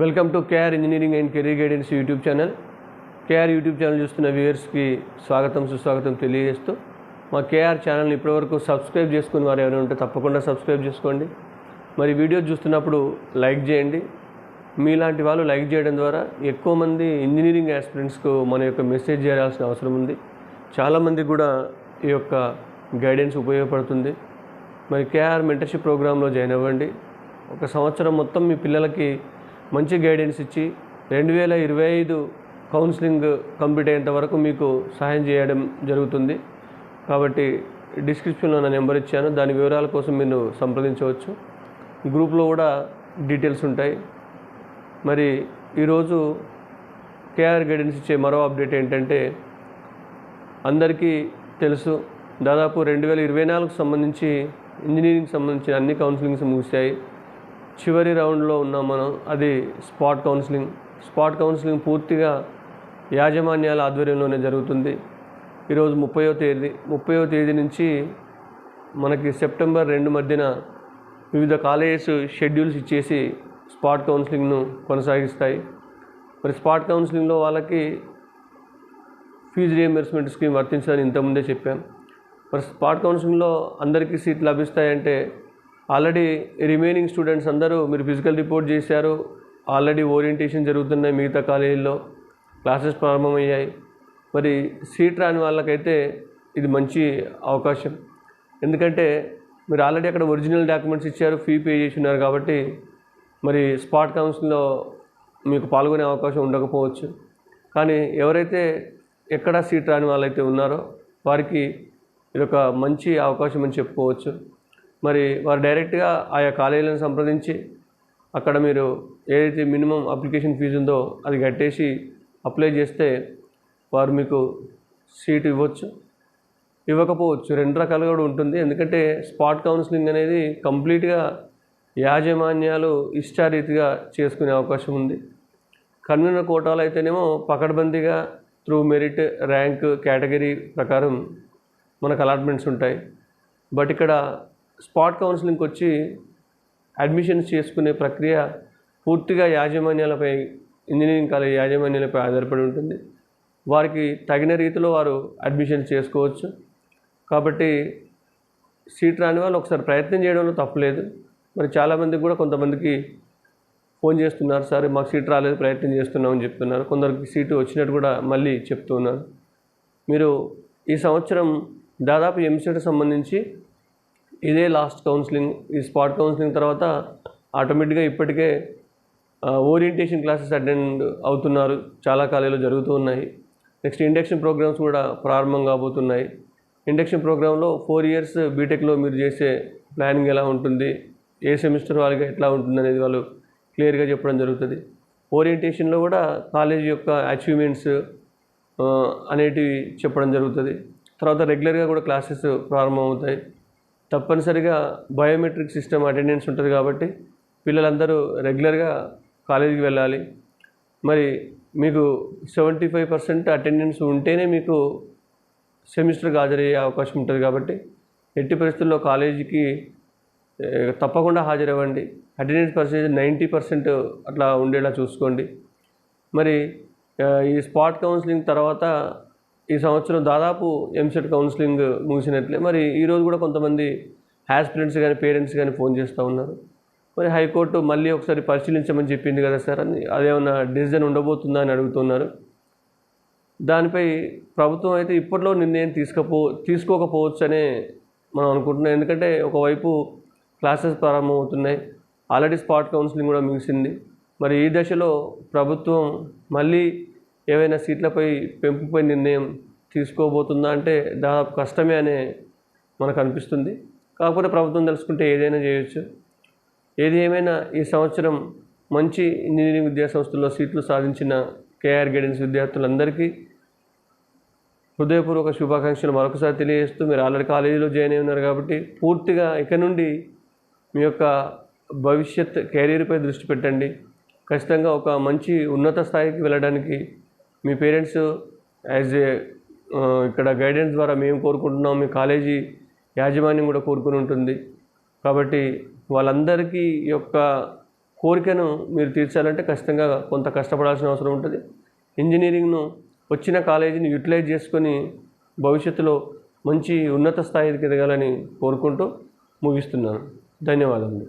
Welcome to KR engineering and career guidance YouTube channel. KR YouTube channel చూస్తున్న వ్యూయర్స్కి స్వాగతం సుస్వాగతం తెలియజేస్తూ మా కేఆర్ ఛానల్ని ఇప్పటివరకు సబ్స్క్రైబ్ చేసుకుని వారు ఎవరైనా ఉంటే తప్పకుండా సబ్స్క్రైబ్ చేసుకోండి. మరి వీడియో చూస్తున్నప్పుడు లైక్ చేయండి. మీలాంటి వాళ్ళు లైక్ చేయడం ద్వారా ఎక్కువ మంది ఇంజనీరింగ్ ఆస్పిరెంట్స్కు మన యొక్క మెసేజ్ చేయాల్సిన అవసరం ఉంది. చాలామంది కూడా ఈ యొక్క గైడెన్స్ ఉపయోగపడుతుంది. మరి కేఆర్ మెంటర్షిప్ ప్రోగ్రాంలో జాయిన్ అవ్వండి. ఒక సంవత్సరం మొత్తం మీ పిల్లలకి మంచి గైడెన్స్ ఇచ్చి రెండు వేల ఇరవై ఐదు కౌన్సిలింగ్ కంప్లీట్ అయ్యేంత వరకు మీకు సహాయం చేయడం జరుగుతుంది. కాబట్టి డిస్క్రిప్షన్లో నా నెంబర్ ఇచ్చాను. దాని వివరాల కోసం మీరు సంప్రదించవచ్చు. గ్రూప్లో కూడా డీటెయిల్స్ ఉంటాయి. మరి ఈరోజు కేఆర్ గైడెన్స్ ఇచ్చే మరో అప్డేట్ ఏంటంటే అందరికీ తెలుసు. దాదాపు రెండు వేల ఇరవై నాలుగుకు సంబంధించి ఇంజనీరింగ్ సంబంధించిన అన్ని కౌన్సిలింగ్స్ ముగిశాయి. చివరి రౌండ్లో ఉన్నాం మనం. అది స్పాట్ కౌన్సిలింగ్. స్పాట్ కౌన్సిలింగ్ పూర్తిగా యాజమాన్యాల ఆధ్వర్యంలోనే జరుగుతుంది. ఈరోజు ముప్పయో తేదీ. ముప్పయో తేదీ నుంచి మనకి సెప్టెంబర్ రెండు మధ్యన వివిధ కాలేజెస్ షెడ్యూల్స్ ఇచ్చేసి స్పాట్ కౌన్సిలింగ్ను కొనసాగిస్తాయి. మరి స్పాట్ కౌన్సిలింగ్లో వాళ్ళకి ఫీజు రియంబర్స్మెంట్ స్కీమ్ వర్తించాలని ఇంతకుముందే చెప్పాం. మరి స్పాట్ కౌన్సిలింగ్లో అందరికీ సీట్లు లభిస్తాయంటే ఆల్రెడీ రిమైనింగ్ స్టూడెంట్స్ అందరూ మీరు ఫిజికల్ రిపోర్ట్ చేశారు. ఆల్రెడీ ఓరియంటేషన్ జరుగుతున్నాయి మిగతా కాలేజీల్లో. క్లాసెస్ ప్రారంభమయ్యాయి. మరి సీట్ రాని వాళ్ళకైతే ఇది మంచి అవకాశం. ఎందుకంటే మీరు ఆల్రెడీ అక్కడ ఒరిజినల్ డాక్యుమెంట్స్ ఇచ్చారు ఫీ పే చేసి ఉన్నారు కాబట్టి మరి స్పాట్ కౌన్సిల్లో మీకు పాల్గొనే అవకాశం ఉండకపోవచ్చు. కానీ ఎవరైతే ఎక్కడ సీట్ రాని వాళ్ళైతే ఉన్నారో వారికి ఇది ఒక మంచి అవకాశం అని చెప్పుకోవచ్చు. మరి వారు డైరెక్ట్గా ఆయా కాలేజీలను సంప్రదించి అక్కడ మీరు ఏదైతే మినిమం అప్లికేషన్ ఫీజు ఉందో అది కట్టేసి అప్లై చేస్తే వారు మీకు సీట్ ఇవ్వచ్చు. ఇవ్వకపోవచ్చు. రెండు రకాలుగా కూడా ఉంటుంది. ఎందుకంటే స్పాట్ కౌన్సిలింగ్ అనేది కంప్లీట్గా యాజమాన్యాలు ఇష్టారీతిగా చేసుకునే అవకాశం ఉంది. కన్వీనర్ కోటాలు అయితేనేమో పకడ్బందీగా త్రూ మెరిట్ ర్యాంక్ కేటగిరీ ప్రకారం మనకు అలాట్మెంట్స్ ఉంటాయి. బట్ ఇక్కడ స్పాట్ కౌన్సిలింగ్కి వచ్చి అడ్మిషన్స్ చేసుకునే ప్రక్రియ పూర్తిగా యాజమాన్యాలపై ఇంజనీరింగ్ కాలేజ్ యాజమాన్యాలపై ఆధారపడి ఉంటుంది. వారికి తగిన రీతిలో వారు అడ్మిషన్ చేసుకోవచ్చు. కాబట్టి సీట్ రాని వాళ్ళు ఒకసారి ప్రయత్నం చేయడంలో తప్పలేదు మరి చాలామందికి కూడా కొంతమందికి ఫోన్ చేస్తున్నారు సార్ మాకు సీట్ రాలేదు ప్రయత్నం చేస్తున్నామని చెప్తున్నారు. కొందరికి సీటు వచ్చినట్టు కూడా మళ్ళీ చెప్తున్నారు. మీరు ఈ సంవత్సరం దాదాపు ఎంసెట్ సంబంధించి ఇదే లాస్ట్ కౌన్సిలింగ్ ఈ స్పాట్ కౌన్సిలింగ్ తర్వాత ఆటోమేటిక్గా ఇప్పటికే ఓరియంటేషన్ క్లాసెస్ అటెండ్ అవుతున్నారు. చాలా కాలేజీలో జరుగుతూ ఉన్నాయి. నెక్స్ట్ ఇండక్షన్ ప్రోగ్రామ్స్ కూడా ప్రారంభం కాబోతున్నాయి. ఇండక్షన్ ప్రోగ్రాంలో ఫోర్ ఇయర్స్ బీటెక్లో మీరు చేసే ప్లానింగ్ ఎలా ఉంటుంది? ఏ సెమిస్టర్ వాళ్ళకి ఎట్లా ఉంటుంది అనేది వాళ్ళు క్లియర్గా చెప్పడం జరుగుతుంది. ఓరియంటేషన్లో కూడా కాలేజ్ యొక్క అచీవ్మెంట్స్ అనేటివి చెప్పడం జరుగుతుంది. తర్వాత రెగ్యులర్గా కూడా క్లాసెస్ ప్రారంభమవుతాయి. తప్పనిసరిగా బయోమెట్రిక్ సిస్టమ్ అటెండెన్స్ ఉంటుంది కాబట్టి పిల్లలందరూ రెగ్యులర్గా కాలేజీకి వెళ్ళాలి. మరి మీకు సెవెంటీ ఫైవ్ పర్సెంట్ అటెండెన్స్ ఉంటేనే మీకు సెమిస్టర్కి హాజరయ్యే అవకాశం ఉంటుంది కాబట్టి ఎట్టి పరిస్థితుల్లో కాలేజీకి తప్పకుండా హాజరవ్వండి. అటెండెన్స్ పర్సెంటేజ్ నైంటీ పర్సెంట్ అట్లా ఉండేలా చూసుకోండి. మరి ఈ స్పాట్ కౌన్సిలింగ్ తర్వాత ఈ సంవత్సరం దాదాపు ఎంసెట్ కౌన్సిలింగ్ ముగిసినట్లే. మరి ఈరోజు కూడా కొంతమంది హ్యాస్పిరెంట్స్ కానీ పేరెంట్స్ కానీ ఫోన్ చేస్తూ ఉన్నారు. మరి హైకోర్టు మళ్ళీ ఒకసారి పరిశీలించమని చెప్పింది కదా సార్ అని అదేమన్నా డిసిజన్ ఉండబోతుందా అని అడుగుతున్నారు. దానిపై ప్రభుత్వం అయితే ఇప్పట్లో నిర్ణయం తీసుకపో తీసుకోకపోవచ్చు అనే మనం అనుకుంటున్నాం. ఎందుకంటే ఒకవైపు క్లాసెస్ ప్రారంభమవుతున్నాయి. ఆల్రెడీ స్పాట్ కౌన్సిలింగ్ కూడా ముగిసింది. మరి ఈ దశలో ప్రభుత్వం మళ్ళీ ఏవైనా సీట్లపై పెంపుపై నిర్ణయం తీసుకోబోతుందా అంటే దాదాపు కష్టమే అనే మనకు అనిపిస్తుంది. కాకపోతే ప్రభుత్వం తెలుసుకుంటే ఏదైనా చేయొచ్చు. ఏది ఏమైనా ఈ సంవత్సరం మంచి ఇంజనీరింగ్ విద్యా సంస్థల్లో సీట్లు సాధించిన కేఆర్ గైడెన్స్ విద్యార్థులందరికీ హృదయపూర్వక శుభాకాంక్షలు మరొకసారి తెలియజేస్తూ మీరు ఆల్రెడీ కాలేజీలో జాయిన్ అయి ఉన్నారు కాబట్టి పూర్తిగా ఇక నుండి మీ యొక్క భవిష్యత్ కెరీర్పై దృష్టి పెట్టండి. ఖచ్చితంగా ఒక మంచి ఉన్నత స్థాయికి వెళ్ళడానికి మీ పేరెంట్స్ యాజ్ ఏ ఇక్కడ గైడెన్స్ ద్వారా మేము కోరుకుంటున్నాం మీ కాలేజీ యాజమాన్యం కూడా కోరుకుని ఉంటుంది. కాబట్టి వాళ్ళందరికీ యొక్క కోరికను మీరు తీర్చాలంటే ఖచ్చితంగా కొంత కష్టపడాల్సిన అవసరం ఉంటుంది. ఇంజనీరింగ్ను వచ్చిన కాలేజీని యూటిలైజ్ చేసుకొని భవిష్యత్తులో మంచి ఉన్నత స్థాయికి ఎదగాలని కోరుకుంటూ ముగిస్తున్నాను. ధన్యవాదములు.